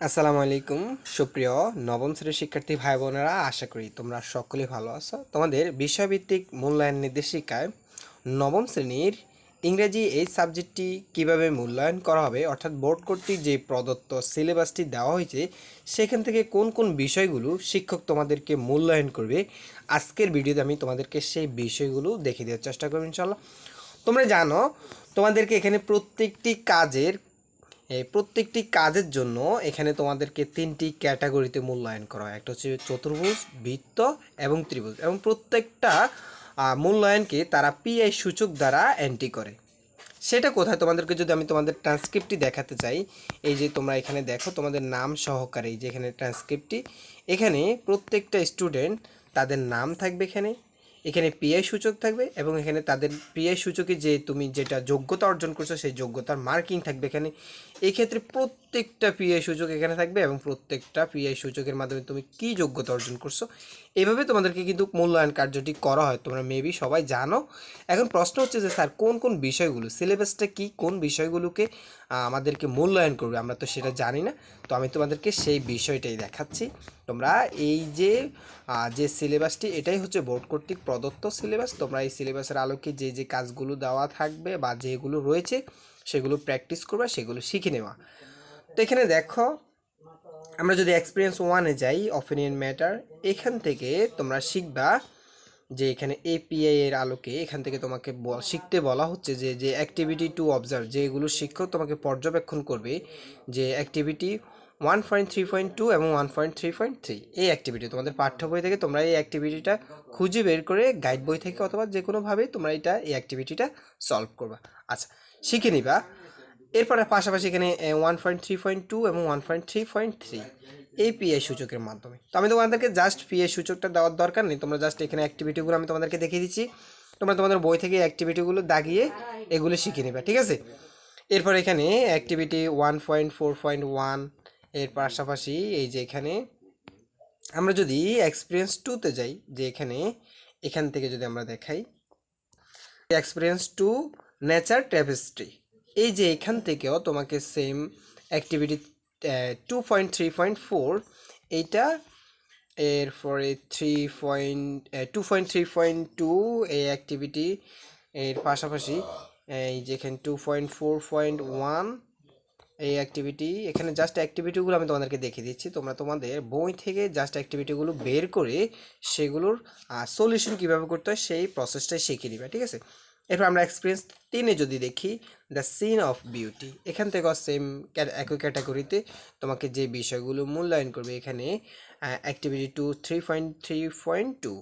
আসসালামু আলাইকুম। সুপ্রিয় নবম শ্রেণির শিক্ষার্থী ভাই বোনেরা আশা করি তোমরা সকলেই ভালো আছো। তোমাদের বিষয়ভিত্তিক মূল্যায়ন নির্দেশিকায় নবম শ্রেণির ইংরেজি এই সাবজেক্টটি কীভাবে মূল্যায়ন করা হবে, অর্থাৎ বোর্ড কর্তৃক যে প্রদত্ত সিলেবাসটি দেওয়া হয়েছে, সেখান থেকে কোন কোন বিষয়গুলো শিক্ষক তোমাদেরকে মূল্যায়ন করবে, আজকের ভিডিওতে আমি তোমাদেরকে সেই বিষয়গুলো দেখিয়ে দেওয়ার চেষ্টা করব ইনশাল্লাহ তোমরা জানো, তোমাদেরকে এখানে প্রত্যেকটি কাজের এই প্রত্যেকটি কাজের জন্য এখানে তোমাদেরকে তিনটি ক্যাটাগরিতে মূল্যায়ন করা হয়। একটা হচ্ছে চতুর্ভুজ, বৃত্ত এবং ত্রিভুজ এবং প্রত্যেকটা মূল্যায়নকে তারা পিআই সূচক দ্বারা এন্ট্রি করে। সেটা কোথায়? তোমাদেরকে যদি আমি তোমাদের ট্রান্সক্রিপ্টটি দেখাতে চাই, এই যে তোমরা এখানে দেখো তোমাদের নাম সহকারে এই যে এখানে ট্রান্সক্রিপ্টটি এখানে প্রত্যেকটা স্টুডেন্ট তাদের নাম থাকবে এখানে এখানে পিআই সূচক থাকবে এবং এখানে তাদের পিআই সূচকে যে তুমি যেটা যোগ্যতা অর্জন করছ, সেই যোগ্যতার মার্কিং থাকবে এখানে। এই ক্ষেত্রে প্রত্যেকটা পিআই সূচক এখানে থাকবে এবং প্রত্যেকটা পিআই সূচকের মাধ্যমে তুমি কি যোগ্যতা অর্জন করছ, এভাবে তোমাদেরকে কিন্তু মূল্যায়ন কার্যটি করা হয়। তোমরা মেবি সবাই জানো। এখন প্রশ্ন হচ্ছে যে, স্যার, কোন কোন বিষয়গুলো, সিলেবাসটা কি, কোন বিষয়গুলোকে আমাদেরকে মূল্যায়ন করবে? আমরা তো সেটা জানি না। তো আমি তোমাদেরকে সেই বিষয়টাই দেখাচ্ছি। তোমরা এই যে যে সিলেবাসটি, এটাই হচ্ছে বোর্ড কর্তৃক প্রদত্ত সিলেবাস। তোমরা এই সিলেবাসের আলোকে যে যে কাজগুলো দেওয়া থাকবে বা যেগুলো রয়েছে, সেগুলো প্র্যাকটিস করবা, সেগুলো শিখে নেওয়া। তো এখানে দেখো, আমরা যদি এক্সপিরিয়েন্স ওয়ানে যাই, অপিনিয়ন ম্যাটার, এখান থেকে তোমরা শিখবা যে এখানে এপিআই এর আলোকে, এখান থেকে তোমাকে শিখতে বলা হচ্ছে যে যে অ্যাক্টিভিটি টু অবজার্ভ যেগুলো শিক্ষক তোমাকে পর্যবেক্ষণ করবে, যে activity one point three point two এবং one point three point three এই অ্যাক্টিভিটি তোমাদের পাঠ্য বই থেকে তোমরা এই অ্যাক্টিভিটিটা খুঁজে বের করে গাইড বই থেকে অথবা যে কোনোভাবে তোমরা এটা, এই অ্যাক্টিভিটিটা সলভ করবা। আচ্ছা শিখে নিবা। এরপরে পাশাপাশি এখানে one point three point two এবং one point three point three এই পিআই সূচকের মাধ্যমে। তো আমি তোমাদেরকে জাস্ট পিআই সূচকটা দেওয়ার দরকার নেই, তোমরা জাস্ট এখানে অ্যাক্টিভিটিগুলো আমি তোমাদেরকে দেখিয়ে দিচ্ছি। তোমরা তোমাদের বই থেকে অ্যাক্টিভিটিগুলো দাগিয়ে এগুলো শিখে নেবে, ঠিক আছে? এরপর এখানে activity one point four point one এর পাশাপাশি এই যে এখানে আমরা যদি এক্সপিরিয়েন্স টুতে যাই, যে এখানে, এখান থেকে যদি আমরা দেখাই এক্সপিরিয়েন্স টু নেচার ট্যাপেস্ট্রি এই যে এখান থেকেও তোমাকে same activity two point three point four এইটা এরপরে three point two point three point two এই অ্যাক্টিভিটি এর পাশাপাশি, এই যেখানে two point four point one এই অ্যাক্টিভিটি এখানে জাস্ট অ্যাক্টিভিটিগুলো আমি তোমাদেরকে দেখিয়ে দিচ্ছি। তোমরা তোমাদের বই থেকে জাস্ট অ্যাক্টিভিটিগুলো বের করে সেগুলোর সলিউশন কীভাবে করতে হয় সেই প্রসেসটাই শিখে দিবে, ঠিক আছে? এরপর আমরা এক্সপিরিয়েন্স তিনে যদি দেখি দ্য সিন অফ বিউটি এখান থেকে সেম একই ক্যাটাগরিতে তোমাকে যে বিষয়গুলো মূল্যায়ন করবে এখানে activity two three point three point two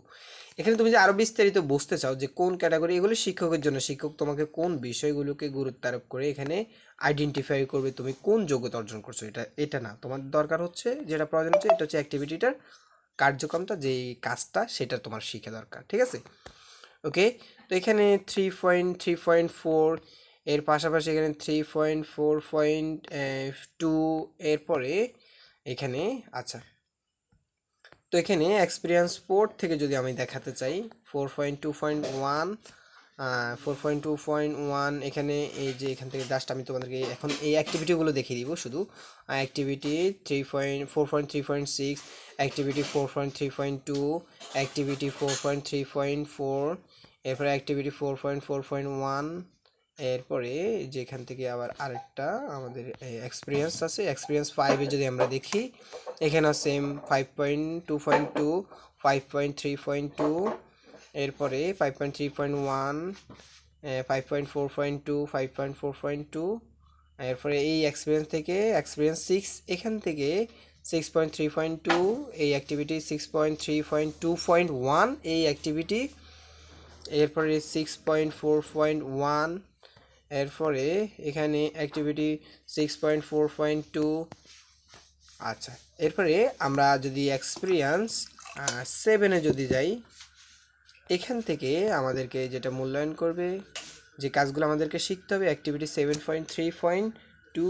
এখানে তুমি যে আরও বিস্তারিত বুঝতে চাও যে কোন ক্যাটাগরি এগুলো শিক্ষকের জন্য। শিক্ষক তোমাকে কোন বিষয়গুলোকে গুরুত্ব আরোপ করে এখানে আইডেন্টিফাই করবে তুমি কোন যোগ্যতা অর্জন করছ। এটা এটা না। তোমার দরকার হচ্ছে যেটা প্রয়োজন হচ্ছে, এটা হচ্ছে অ্যাক্টিভিটিটার কার্যক্রমটা যে কাজটা সেটা তোমার শিখা দরকার। ঠিক আছে? ওকে তো এখানে three point three point four এর পাশাপাশি এখানে three point four point two এরপরে এখানে আচ্ছা তো এখানে এক্সপিরিয়েন্স ফোর থেকে যদি আমি দেখাতে চাই four point two point one four point two point one এখানে এই যে এখান থেকে জাস্ট আমি তোমাদেরকে এখন এই অ্যাক্টিভিটিগুলো দেখিয়ে দিব শুধু। Activity three point four point three point six activity four point three point two activity four point three point four এরপরে activity four point four point one এরপরে যেখান থেকে আবার আরেকটা আমাদের এক্সপিরিয়েন্স আছে। এক্সপিরিয়েন্স ফাইভে যদি আমরা দেখি, এখানে same five point two point two five point three point two এরপরে five point three point one five point four point two five point four point two এরপরে এই এক্সপিরিয়েন্স থেকে এক্সপিরিয়েন্স সিক্স এখান থেকে six point three point two এই activity six point three point two point one এই activity এরপরে six point four point one এরপরে এখানে activity six point four point two আচ্ছা এরপরে আমরা যদি এক্সপিরিয়েন্স সেভেনে যদি যাই, এখান থেকে আমাদেরকে যেটা মূল্যায়ন করবে, যে কাজগুলো আমাদেরকে শিখতে হবে activity seven point three point two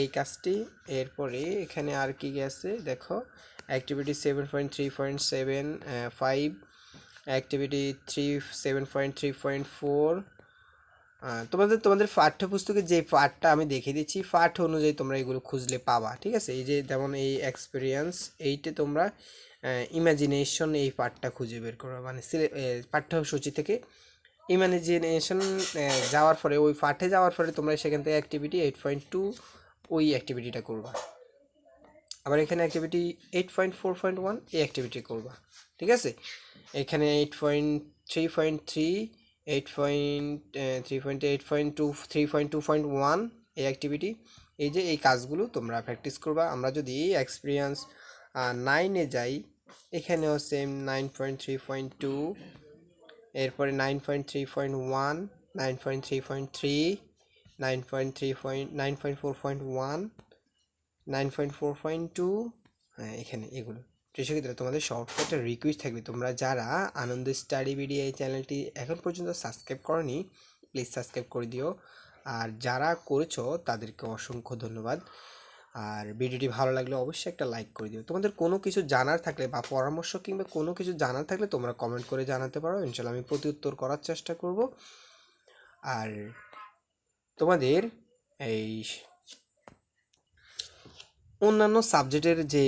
এই কাজটি, এরপরে এখানে আর কি আছে, দেখো activity seven point three point seven five activity three seven point three point four তোমাদের তোমাদের পাঠ্যপুস্তকে যে পাঠটা আমি দেখিয়ে দিচ্ছি, পাঠ অনুযায়ী তোমরা এগুলো খুঁজলে পাবা, ঠিক আছে? এই যে যেমন এই এক্সপিরিয়েন্স এইটে তোমরা ইমাজিনেশন এই পাঠটা খুঁজে বের করো মানে পাঠ্যসূচি থেকে ইমাজিনেশন যাওয়ার পরে, ওই পাঠে যাওয়ার পরে তোমরা সেখান থেকে অ্যাক্টিভিটি এইট পয়েন্ট টু ওই অ্যাক্টিভিটিটা করবা। আবার এখানে activity eight point four point one এই অ্যাক্টিভিটি করবা, ঠিক আছে? এখানে eight point three point three eight point three point eight point two three point two point one এই অ্যাক্টিভিটি এই যে এই কাজগুলো তোমরা প্র্যাকটিস করবা। আমরা যদি এক্সপিরিয়েন্স নাইনে যাই, এখানেও same nine point three point two এরপরে nine point three point one nine point three point three nine point three point nine point four point one nine point four point two হ্যাঁ এখানে এগুলো। কৃষকদের, তোমাদের সব একটা রিকোয়েস্ট থাকবে। তোমরা যারা আনন্দ স্টাডি ভিডিও এই চ্যানেলটি এখন পর্যন্ত সাবস্ক্রাইব করনি প্লিজ সাবস্ক্রাইব করে দিও। আর যারা করেছ, তাদেরকে অসংখ্য ধন্যবাদ। আর ভিডিওটি ভালো লাগলে অবশ্যই একটা লাইক করে দিও। তোমাদের কোনো কিছু জানার থাকলে বা পরামর্শ কিংবা কোনো কিছু জানার থাকলে তোমরা কমেন্ট করে জানাতে পারো। ইনশাল্লাহ আমি প্রতি উত্তর করার চেষ্টা করব। আর তোমাদের এই অন্যান্য সাবজেক্টের যে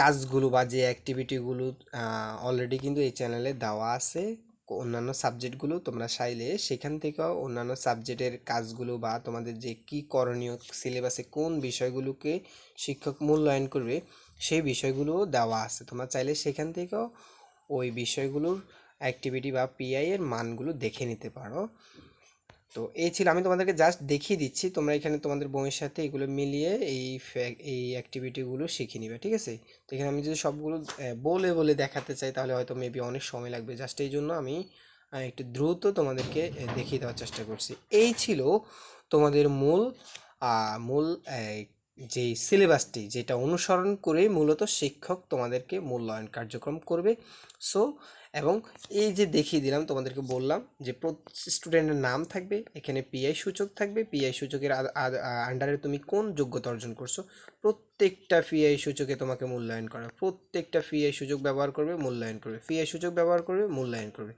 কাজগুলো বা যে অ্যাক্টিভিটিগুলো অলরেডি কিন্তু এই চ্যানেলে দেওয়া আছে। অন্যান্য সাবজেক্টগুলো তোমরা চাইলে সেখান থেকেও অন্যান্য সাবজেক্টের কাজগুলো বা তোমাদের যে কি করণীয় সিলেবাসে কোন বিষয়গুলোকে শিক্ষক মূল্যায়ন করবে, সেই বিষয়গুলোও দেওয়া আছে। তোমরা চাইলে সেখান থেকেও ওই বিষয়গুলোর অ্যাক্টিভিটি বা পিআই এর মানগুলো দেখে নিতে পারো। তো এই ছিল, আমি তোমাদেরকে জাস্ট দেখিয়ে দিচ্ছি, তোমরা এখানে তোমাদের বইয়ের সাথে এগুলো মিলিয়ে এই এই অ্যাক্টিভিটিগুলো শিখে নিবে, ঠিক আছে? তো এখানে আমি যদি সবগুলো বলে বলে দেখাতে চাই, তাহলে হয়তো মেবি অনেক সময় লাগবে। জাস্ট এই জন্য আমি একটু দ্রুত তোমাদেরকে দেখিয়ে দেওয়ার চেষ্টা করছি। এই ছিল তোমাদের মূল মূল যে সিলেবাসটি যেটা অনুসরণ করে মূলত শিক্ষক তোমাদেরকে মূল্যায়ন কার্যক্রম করবে। সো এবং এই যে দেখিয়ে দিলাম, তোমাদেরকে বললাম যে স্টুডেন্টের নাম থাকবে, এখানে পিআই সূচক থাকবে। পিআই সূচকের আন্ডারে তুমি কোন যোগ্যতা অর্জন করছ, প্রত্যেকটা পিআই সূচকে তোমাকে মূল্যায়ন করা, প্রত্যেকটা পিআই সূচক ব্যবহার করবে, মূল্যায়ন করবে। পিআই সূচক ব্যবহার করবে, মূল্যায়ন করবে।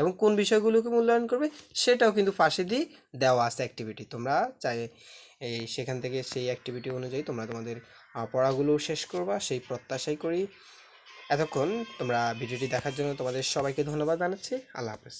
এবং কোন বিষয়গুলোকে মূল্যায়ন করবে, সেটাও কিন্তু পাশে দিয়ে দেওয়া আছে অ্যাক্টিভিটি তোমরা চাই, এই সেখান থেকে সেই অ্যাক্টিভিটি অনুযায়ী তোমরা তোমাদের পড়াগুলো শেষ করবা, সেই প্রত্যাশাই করি। এতক্ষণ তোমরা ভিডিওটি দেখার জন্য তোমাদের সবাইকে ধন্যবাদ জানাচ্ছি। আল্লাহ হাফেজ।